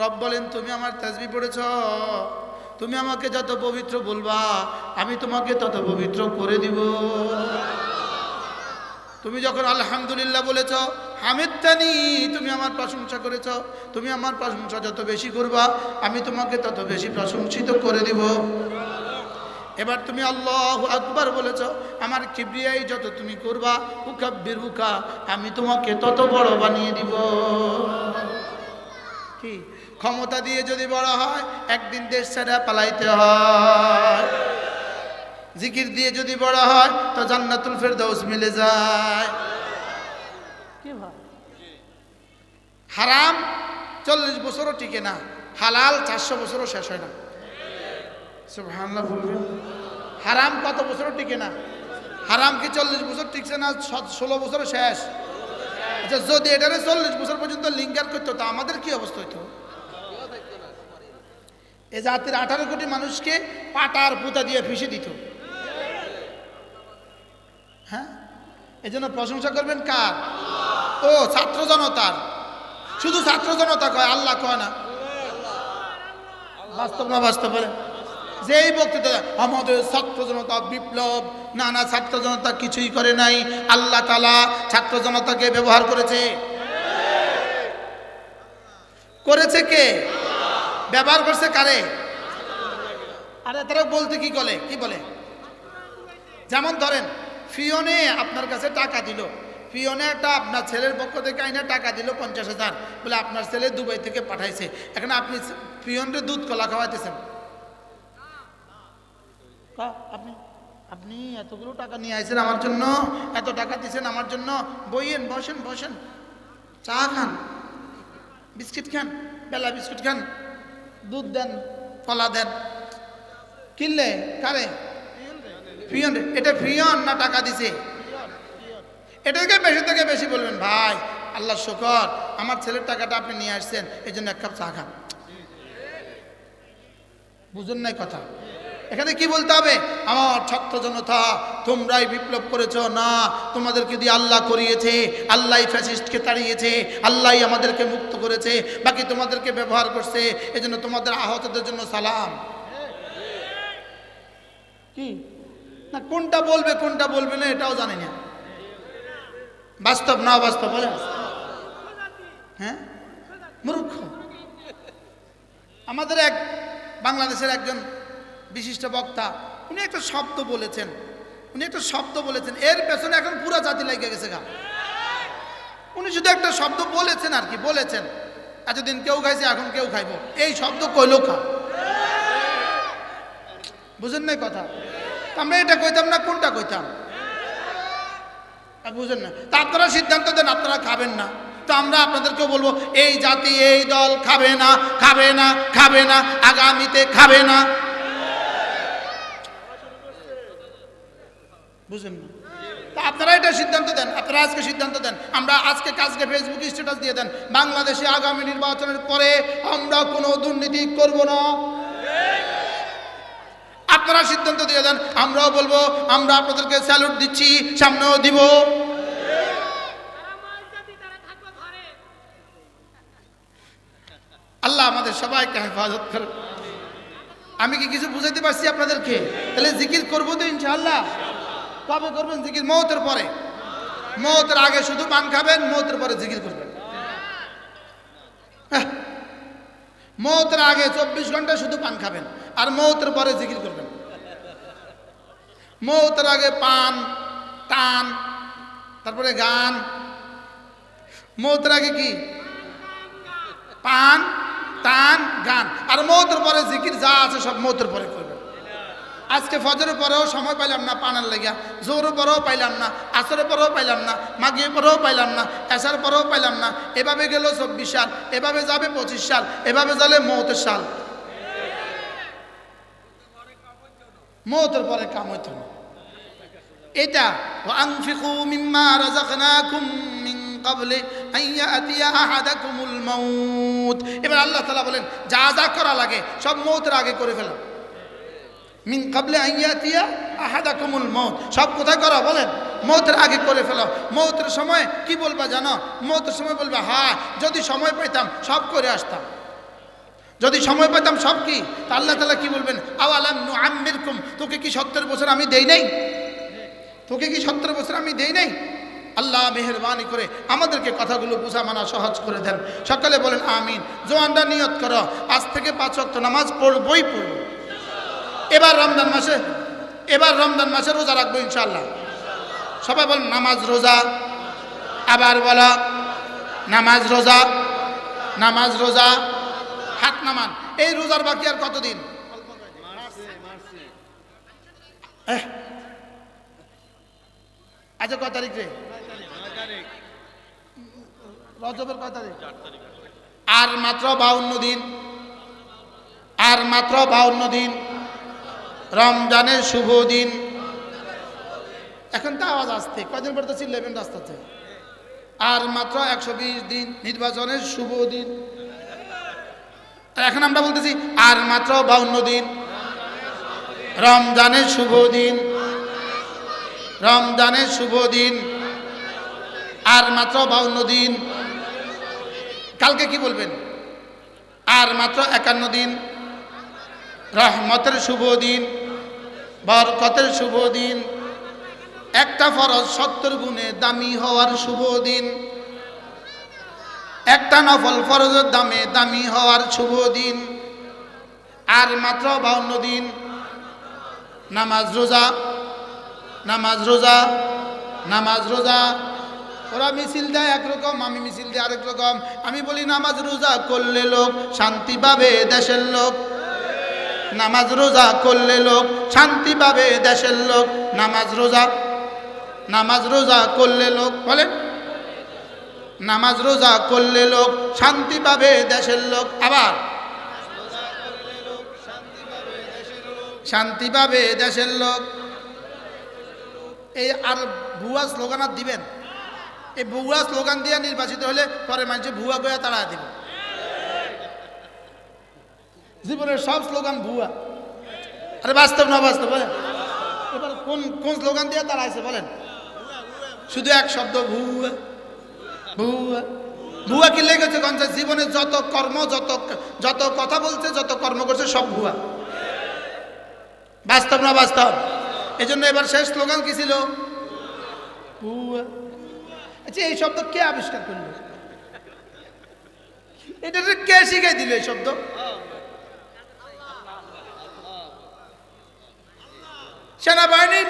রব বলেন, তুমি আমার তাজবি পড়েছ? তুমি আমাকে যত পবিত্র বলবা, আমি তোমাকে তত পবিত্র করে দিব। তুমি যখন আলহামদুলিল্লাহ বলেছ হামিদানি তুমি আমার প্রশংসা করেছ, তুমি আমার প্রশংসা যত বেশি করবা, আমি তোমাকে তত বেশি প্রশংসিত করে দিব। এবার তুমি আল্লাহ আকবার বলেছ, আমার কিবরিয়াই যত তুমি করবা উকা আমি তোমাকে তত বড় বানিয়ে দিব। কি? ক্ষমতা দিয়ে যদি বড় হয় একদিন দেশ ছেড়ে পালাইতে হয়। জিকির দিয়ে যদি বড় হয় তো জান্নাতুল ফেরদৌস মিলে যায়। হারাম চল্লিশ বছরও টিকে না হালাল চারশো বছরও শেষ হয় না। হারাম কত বছরও টিকে না হারাম কি চল্লিশ বছর টিকছে না ষোলো বছরও শেষ? আচ্ছা যদি এটারে চল্লিশ বছর পর্যন্ত লিঙ্গার করতো তা আমাদের কি অবস্থা হইতো? এ জাতির আঠারো কোটি মানুষকে পাটার পুতা দিয়ে ফিসে দিত। হ্যাঁ? এই জন্য প্রশংসা করবেন কার? ও, ছাত্র জনতার। শুধু ছাত্র জনতা কয়, আল্লাহ কয় না। বাস্তব না বাস্তব বলে? যেই বক্তৃতা আমাদের ছাত্র জনতা বিপ্লব। না না, ছাত্র জনতা কিছুই করে নাই। আল্লাহ তালা ছাত্র জনতাকে ব্যবহার করেছে। করেছে কে? ব্যবহার করছে কারে? আরে তারা বলতে কি বলে? কি বলে? যেমন ধরেন, ফিওনে আপনার কাছে টাকা দিল। ফিওনে একটা আপনার ছেলের পক্ষ থেকে আইনা টাকা দিল পঞ্চাশ হাজার। বলে আপনার ছেলে দুবাই থেকে পাঠাইছে। এখন আপনি ফিওনরে দুধ কলা খাওয়াইতেছেন। আপনি আপনি এতগুলো টাকা নিয়ে আইছেন আমার জন্য? এত টাকা দিয়েছেন আমার জন্য? বইয়েন, বসেন বসেন। চা খান। বিস্কিট খান। বেলা বিস্কুট খান। দুধ দেন, কলা দেন। কিনলে? কারে? ফিয়ন। এটা ফিয়ন না টাকা দিছে? এটাকে বেশি থেকে বেশি বলবেন, ভাই, আল্লাহ শুকর, আমার ছেলের টাকাটা আপনি নিয়ে আসছেন এই জন্য এক কাপ চা খান। বুঝুন নাই কথা? এখানে কি বলতে হবে? আমার ছাত্র জনতা, তোমরাই বিপ্লব করেছ। না, তোমাদেরকে দিয়ে আল্লাহ করিয়েছে, আল্লাহ ফ্যাসিস্টকে তাড়িয়েছে, আল্লাহ আমাদেরকে মুক্ত করেছে, বাকি তোমাদেরকে ব্যবহার করছে, এজন্য তোমাদের আহতদের জন্য সালাম। কি? না, কোনটা বলবে কোনটা বলবে না, এটাও জানি না। বাস্তব না বাস্তব হ্যাঁ? মূর্খ। আমাদের এক, বাংলাদেশের একজন বিশিষ্ট বক্তা, উনি একটা শব্দ বলেছেন, উনি একটা শব্দ বলেছেন, এর পেছনে এখন পুরো জাতি লেগে গেছে গা। উনি শুধু একটা শব্দ বলেছেন আর কি, বলেছেন, এতদিন কেউ খাইছে, এখন কেউ খাইবো। এই শব্দ কইলো খা বুঝেন নাই কথা? আমরা এটা কইতাম না, কোনটা কইতাম? বুঝেন না। তা আপনারা সিদ্ধান্ত দেন, আপনারা খাবেন না। তো আমরা আপনাদেরকেও বলব, এই জাতি, এই দল খাবে না খাবে না খাবে না, আগামীতে খাবে না। বুঝেন না? তা আপনারা এটা সিদ্ধান্ত দেন, আপনারা আজকে সিদ্ধান্ত দেন। আমরা আজকে কাজকে ফেসবুক স্ট্যাটাস দিয়ে দেন। বাংলাদেশে আগামী নির্বাচনের পরে আমরা কোনো দুর্নীতি করব না। আপনারা সিদ্ধান্ত দিয়ে দেন, আমরাও বলব, আমরা আপনাদেরকে স্যালুট দিচ্ছি, সামনেও দিব। আল্লাহ আমাদের সবাইকে হেফাজত করে আমি কি কিছু বুঝাইতে পারছি আপনাদেরকে? তাহলে জিকির করব তো ইনশাআল্লাহ। কবে করবেন জিকির মৌতের পরে। মৌতের আগে শুধু পান খাবেন, মৌতের পরে জিকির করবেন। হ্যাঁ। মৌতের আগে চব্বিশ ঘণ্টা শুধু পান খাবেন আর মৌতের পরে জিকির করবেন। মৌতের আগে পান, টান, তারপরে গান। মৌতের আগে কি? পান, টান, গান। আর মৌতের পরে জিকির যা আছে সব মৌতের পরে করবেন। আজকে ফজরের পরেও সময় পাইলাম না পানার লেগিয়া জোরের পরেও পাইলাম না, আসরের পরেও পাইলাম না মাগিয়ে পরেও পাইলাম না এসার পরেও পাইলাম না, এভাবে গেল চব্বিশ সাল, এভাবে যাবে পঁচিশ সাল, এভাবে যাবে মৌতের সাল। মৌতের পরে কাম হইত না। এটা এবার আল্লাহ বলেন, যা যা করা লাগে, সব মৌতের আগে করে ফেলা। মিন কাবলে আইয়াতিয়া আহাদাকুমুল মৌত সব কোথায় করা, বলেন। মৌতের আগে করে ফেলো। মৌতের সময় কি বলবা জানো? মৌতের সময় বলবা হ্যাঁ যদি সময় পাইতাম সব করে আসতাম। যদি সময় পেতাম সব কি? তা আল্লাহ তালা কি বলবেন? আওয়ালাম নু আমিরকুম তোকে কি সত্তর বছর আমি দেই নাই? তোকে কি সত্তর বছর আমি দেই নাই? আল্লাহ মেহরবানি করে আমাদেরকে কথাগুলো বোঝা মানা সহজ করে দেন। সকালে বলেন, আমিন। জোয়ানরা নিয়ত করো, আজ থেকে পাঁচ ওয়াক্ত নামাজ পড়বই পড়ব। এবার রমজান মাসে, এবার রমজান মাসে রোজা রাখব ইনশাল্লাহ সবাই বলেন, নামাজ রোজা। আবার বলা, নামাজ রোজা। নামাজ রোজা। হাত নামান। এই রোজার বাকি আর কতদিন। আচ্ছা কয় তারিখ রে? রজবের কয় তারিখ? আর মাত্র বাউন্ন দিন। আর মাত্র বাউন্ন দিন। রমজানের শুভ দিন। এখন তো আওয়াজ আসতে কয়দিন পরে তো চিল্লাবেন রাস্তাতে? আর মাত্র একশো বিশ দিন নির্বাচনের শুভ দিন। এখন আমরা বলতেছি, আর মাত্র বাউন্ন দিন। রমজানের শুভ দিন। রমজানের শুভ দিন। আর মাত্র বাউন্ন দিন। কালকে কি বলবেন? আর মাত্র একান্ন দিন। রহমতের শুভ দিন। বরকতের শুভ দিন। একটা ফরজ সত্তর গুণে দামি হওয়ার শুভ দিন। একটা নফল ফরজের দামে দামি হওয়ার শুভ দিন। আর মাত্র বাউন্ন দিন। নামাজ রোজা নামাজ রোজা নামাজ রোজা। ওরা মিছিল দেয় একরকম, আমি মিছিল দিই আরেক রকম। আমি বলি, নামাজ রোজা করলে লোক শান্তি পাবে দেশের লোক। নামাজ রোজা করলে লোক শান্তি পাবে দেশের লোক। নামাজ রোজা নামাজ রোজা করলে লোক, বলেন। নামাজ রোজা করলে লোক শান্তি পাবে দেশের লোক। আবার। শান্তি পাবে দেশের লোক। এই আর ভুয়া স্লোগান আর দিবেন। এই ভুয়া স্লোগান দিয়ে নির্বাচিত হলে পরে মানুষ ভুয়া গয়া তারা দিবে। জীবনের সব স্লোগান ভুয়া। আরে বাস্তব না বাস্তব এবার কোন কোন স্লোগান দিয়ে তারা আছে বলেন। শুধু এক শব্দ, ভুয়া। ভুয়া। ভুয়া কি লেগেছে গঞ্জা জীবনে যত কর্ম, যত যত কথা বলছে, যত কর্ম করছে, সব ভুয়া। বাস্তব না বাস্তব? এই জন্য এবার শেষ স্লোগান কি ছিল? ভুয়া। আচ্ছা এই শব্দ কে আবিষ্কার করল? এটা কে শিখাই দিল এই শব্দ? সেনাবাহিনী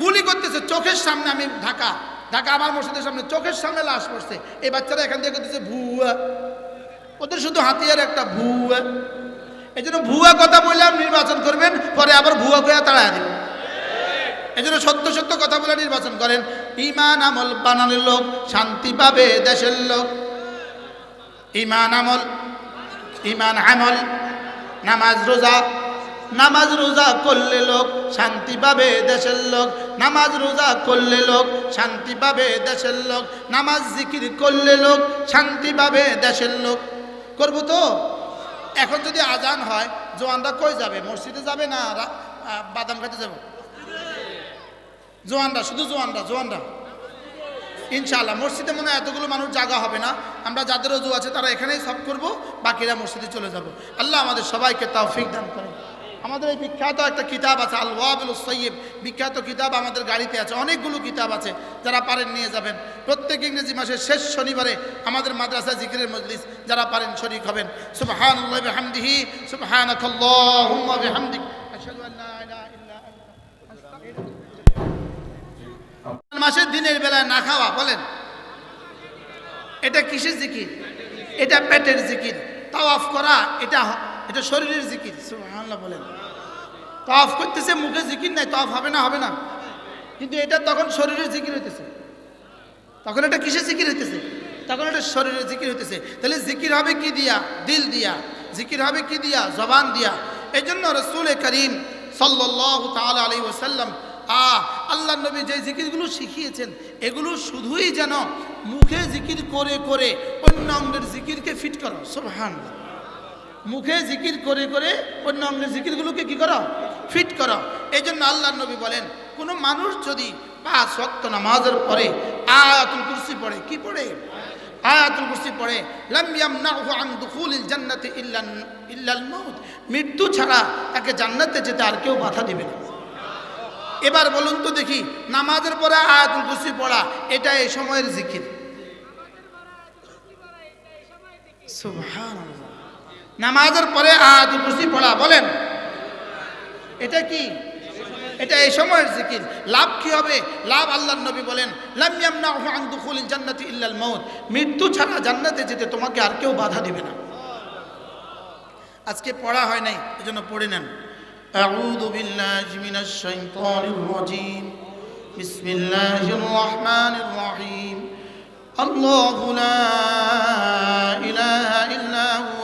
গুলি করতেছে, চোখের সামনে আমি ঢাকা ঢাকা আমার মসজিদের সামনে, চোখের সামনে লাশ পড়ছে। এই বাচ্চারা এখান থেকে করতেছে ভুয়া। ওদের শুধু হাতিয়ার একটা ভুয়া। এই জন্য ভুয়া কথা বললাম নির্বাচন করবেন, পরে আবার ভুয়া কয়া তাড়া দেবেন। এই জন্য সত্য সত্য কথা বলে নির্বাচন করেন। ইমান আমল বানানোর লোক, শান্তি পাবে দেশের লোক। ইমান আমল ইমান আমল, নামাজ রোজা নামাজ রোজা করলে লোক শান্তি পাবে দেশের লোক। নামাজ রোজা করলে লোক শান্তি পাবে দেশের লোক। নামাজ জিকির করলে লোক শান্তি পাবে দেশের লোক। করব তো? এখন যদি আজান হয়, জোয়ানরা কই যাবে? মসজিদে যাবে না বাদাম খাইতে যাব? জোয়ানরা, শুধু জোয়ানরা জোয়ানরা। ইনশাআল্লাহ, মসজিদে মনে হয় এতগুলো মানুষ জাগা হবে না। আমরা যাদের অজু আছে তারা এখানেই সব করব, বাকিরা মসজিদে চলে যাব। আল্লাহ আমাদের সবাইকে তৌফিক দান করেন। আমাদের এই বিখ্যাত একটা কিতাব আছে আল ওয়াবিল সৈয়ব বিখ্যাত কিতাব আমাদের গাড়িতে আছে, অনেকগুলো কিতাব আছে, যারা পারেন নিয়ে যাবেন। প্রত্যেক ইংরেজি মাসের শেষ শনিবারে আমাদের মাদ্রাসা জিকিরের মজলিস, যারা পারেন শরীক হবেন। সুবহানাল্লাহি মাসের দিনের বেলায় না খাওয়া, বলেন। এটা কিসের জিকির? এটা পেটের জিকির। তাওয়াফ করা, এটা এটা শরীরের জিকির, সুবহানাল্লাহ বলেন। তাওয়াফ করতেছে, মুখে জিকির নাই, তাওয়াফ হবে না হবে না। কিন্তু এটা তখন শরীরের জিকির হইতেছে। তখন এটা কিসের জিকির হইতেছে? তখন এটা শরীরের জিকির হইতেছে। তাহলে জিকির হবে কি দিয়া? দিল দিয়া। জিকির হবে কি দিয়া? জবান দিয়া। এই জন্য রসুল করিম সাল্লাহ তালা আলী আ আল্লাহ নবী যে জিকিরগুলো শিখিয়েছেন, এগুলো শুধুই যেন মুখে জিকির করে করে অন্য অঙ্গের জিকিরকে ফিট করো। সোহান মুখে জিকির করে করে অন্য অঙ্গের জিকিরগুলোকে কি করো? ফিট করো। এই জন্য আল্লাহ নবী বলেন কোনো মানুষ যদি পাঁচ ওয়াক্ত নামাজের পরে আয়াতুল কুরসি পড়ে কি পড়ে? আয়াতুল কুরসি পড়ে লাম ইয়ামনাহু আন দুখুলিল জান্নাতি ইল্লা ইল্লাল মাউত। মৃত্যু ছাড়া তাকে জান্নাতে যেতে আর কেউ বাধা দিবে না। এবার বলুন তো দেখি নামাজের পরে আয়াতুল কুরসি পড়া এটা এই সময়ের জিকির। সুবহানাল্লাহ। নামাজের পরে আয়াতুল কুরসি পড়া বলেন এটা কি এটা এই সময়ের জিকির লাভ কি হবে লাভ আল্লাহর নবী বলেন লাম ইয়ামনাহু আন দুখুলিল জান্নাতি ইল্লাল মাউত মৃত্যু ছাড়া জান্নাতে যেতে তোমাকে আর কেউ বাধা দিবে না আজকে পড়া হয় নাই এজন্য পড়ে নেন أعوذ بالله من الشيطان الرجيم بسم الله الرحمن الرحيم الله لا إله إلا هو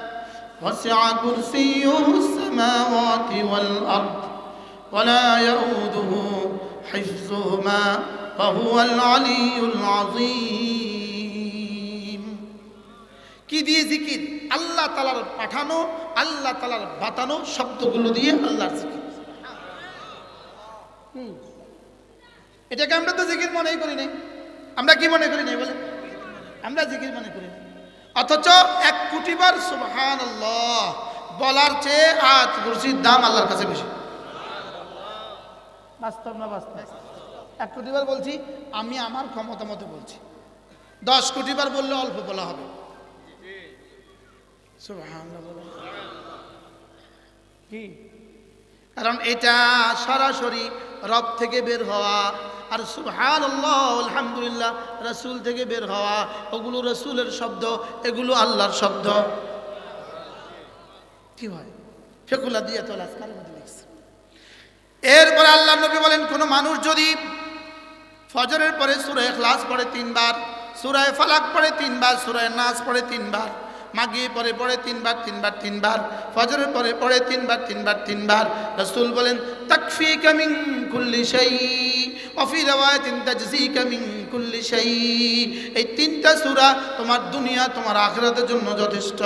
وسع كرسيه السماوات والأرض ولا يؤوده حفظهما وهو العلي العظيم কি দিয়ে জিকির আল্লাহ তালার পাঠানো আল্লাহ তালার বাতানো শব্দগুলো দিয়ে আল্লাহর জিকির হুম। এটাকে আমরা তো জিকির মনেই করি নাই আমরা কি মনে করি নাই বলে আমরা জিকির মনে করি নাই অথচ এক কোটি বার সুবহান বলার চেয়ে আজ কুরসির দাম আল্লাহর কাছে বেশি। বাস্তব না বাস্তব? এক কোটি বার বলছি, আমি আমার ক্ষমতা মতো বলছি। দশ কোটি বার বললে অল্প বলা হবে। কারণ এটা সরাসরি রব থেকে বের হওয়া আর সুবহান আলহামদুলিল্লাহ, রসুল থেকে বের হওয়া, ওগুলো রসুলের শব্দ, এগুলো আল্লাহর শব্দ। কি হয়? ফেকুল্লা দিয়ে তো এরপরে আল্লাহ নবী বলেন, কোনো মানুষ যদি ফজরের পরে সুরায় এখলাস পড়ে তিনবার সুরায় ফালাক পড়ে তিনবার সুরায় নাচ পড়ে তিনবার মাগিয়ে পরে পড়ে তিনবার তিনবার তিনবার, ফজরের পরে পড়ে তিনবার তিনবার তিনবার, রসুল বলেন তাকফি কামিং কুল্লি শাই অফি রাওয়ায়াতিন তাজজিকা মিন কুল্লি শাই। এই তিনটা সূরা তোমার দুনিয়া, তোমার আখিরাতের জন্য যথেষ্ট।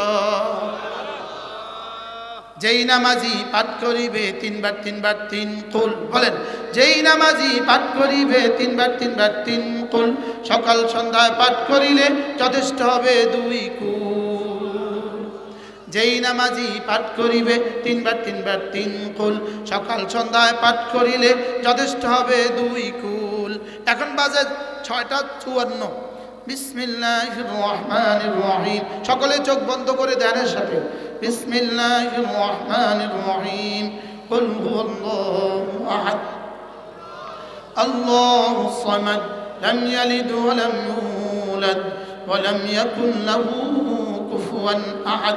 যেই নামাজি পাঠ করিবে তিনবার তিনবার, তিন কুল, বলেন, যেই নামাজি পাঠ করিবে তিনবার তিনবার, তিন কুল, সকাল সন্ধ্যায় পাঠ করিলে যথেষ্ট হবে দুই কুল। যেই নামাজি পাঠ করিবে তিনবার তিনবার তিন কুল সকাল সন্ধ্যায় পাঠ করিলে যথেষ্ট হবে দুই কুল এখন বাজে ছয়টা চুয়ান্ন বিসমিল্লাহ রহমান রহিম সকলে চোখ বন্ধ করে ধ্যানের সাথে বিসমিল্লাহ রহমান রহিম قل هو الله أحد الله الصمد لم يلد ولم يولد ولم يكن له كفوا أحد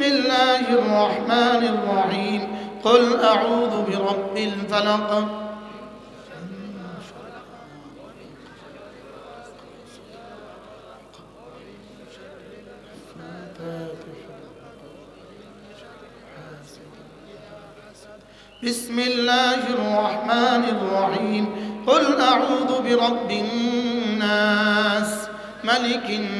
بسم الله الرحمن الرحيم. قل أعوذ برب الفلق. بسم الله الرحمن الرحيم. قل أعوذ برب الناس. ملك الناس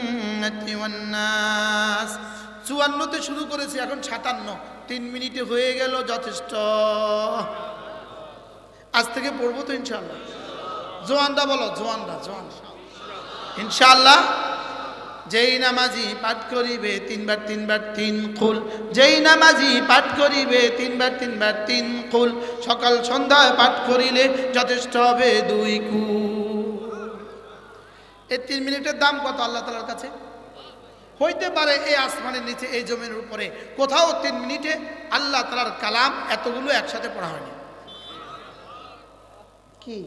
ওয়ান্নাস। চুয়ান্নতে শুরু করেছি, এখন সাতান্ন। তিন মিনিটে হয়ে গেল যথেষ্ট। আজ থেকে পড়ব তো ইনশাল্লাহ জোয়ানরা বলো জোয়ানরা জোয়ান ইনশাল্লাহ যেই নামাজি পাঠ করিবে, তিনবার তিনবার, তিন কুল। যেই নামাজি পাঠ করিবে, তিনবার তিনবার, তিন কুল। সকাল সন্ধ্যায় পাঠ করিলে যথেষ্ট হবে দুই কুল। এই তিন মিনিটের দাম কত আল্লাহ তালার কাছে? হইতে পারে এই আসমানের নিচে এই জমির উপরে। কোথাও তিন মিনিটে আল্লাহ তালার কালাম এতগুলো একসাথে পড়া হয়নি। কি?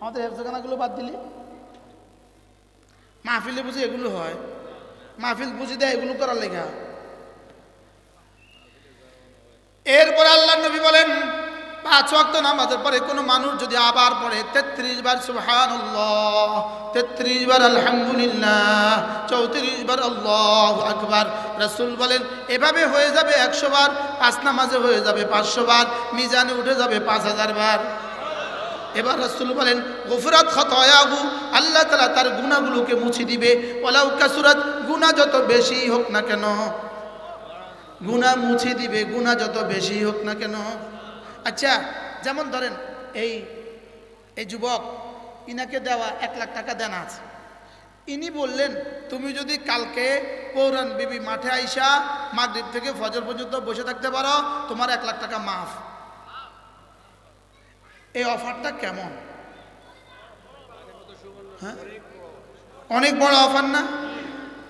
আমাদের হেফজখানাগুলো বাদ দিলে? মাহফিলে বুঝি এগুলো হয়। মাহফিল বুঝি দেয় এগুলো করার লেখা এরপর আল্লাহ নবী বলেন পাঁচ ওয়াক্ত নামাজের পরে কোনো মানুষ যদি আবার পড়ে, তেত্রিশ বার সুবহানাল্লাহ, তেত্রিশ বার আলহামদুলিল্লাহ, চৌত্রিশ বার আল্লাহ আকবার, রসুল বলেন, এভাবে হয়ে যাবে একশো বার, পাঁচ নামাজে হয়ে যাবে পাঁচশো বার, মিজানে উঠে যাবে পাঁচ হাজার বার। এবার রসুল বলেন, গফরাত খতয়াহু, আল্লাহ তালা তার গুণাগুলোকে মুছে দিবে। ওলাউ কাসুরাত গুণা যত বেশি হোক না কেন গুণা মুছে দিবে গুণা যত বেশি হোক না কেন। আচ্ছা যেমন ধরেন এই এই যুবক, ইনাকে দেওয়া এক লাখ টাকা দেন আছে। ইনি বললেন, তুমি যদি কালকে পৌরাণ বিবি মাঠে আইসা মাগরিব থেকে ফজর পর্যন্ত বসে থাকতে পারো, তোমার এক লাখ টাকা মাফ। এই অফারটা কেমন? হ্যাঁ? অনেক বড় অফার না?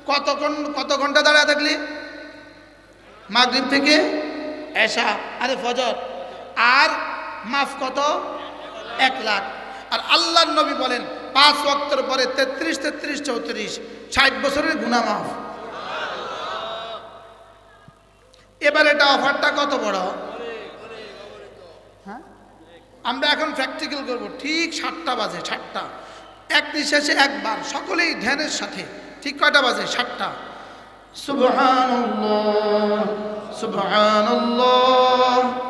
কতক্ষণ কত ঘণ্টা দাঁড়ায় থাকলি? মাগরিব থেকে এসা, আরে ফজর আর মাফ কত? এক লাখ। আর আল্লাহ নবী বলেন, পাঁচ ওয়াক্তের পরে তেত্রিশ তেত্রিশ, চৌত্রিশ, ষাট বছরের গুণা মাফ। এবার এটা অফারটা কত বড়? হ্যাঁ? আমরা এখন প্র্যাকটিক্যাল করব। ঠিক সাতটা বাজে, সাতটা। এক নিঃশ্বাসে একবার, সকলেই ধ্যানের সাথে। ঠিক কয়টা বাজে? সাতটা। সুবহানাল্লাহ সুবহানাল্লাহ।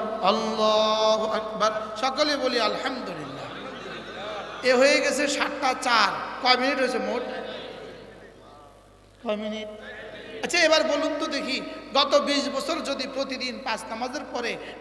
আল্লাহ আকবার। সকলে বলি আলহামদুলিল্লাহ। এ হয়ে গেছে সাতটা চার। কয় মিনিট হয়েছে মোট? কয় মিনিট? আচ্ছা এবার বলুন তো দেখি, গত ২০ বছর যদি প্রতিদিন পাঁচ নামাজের পরে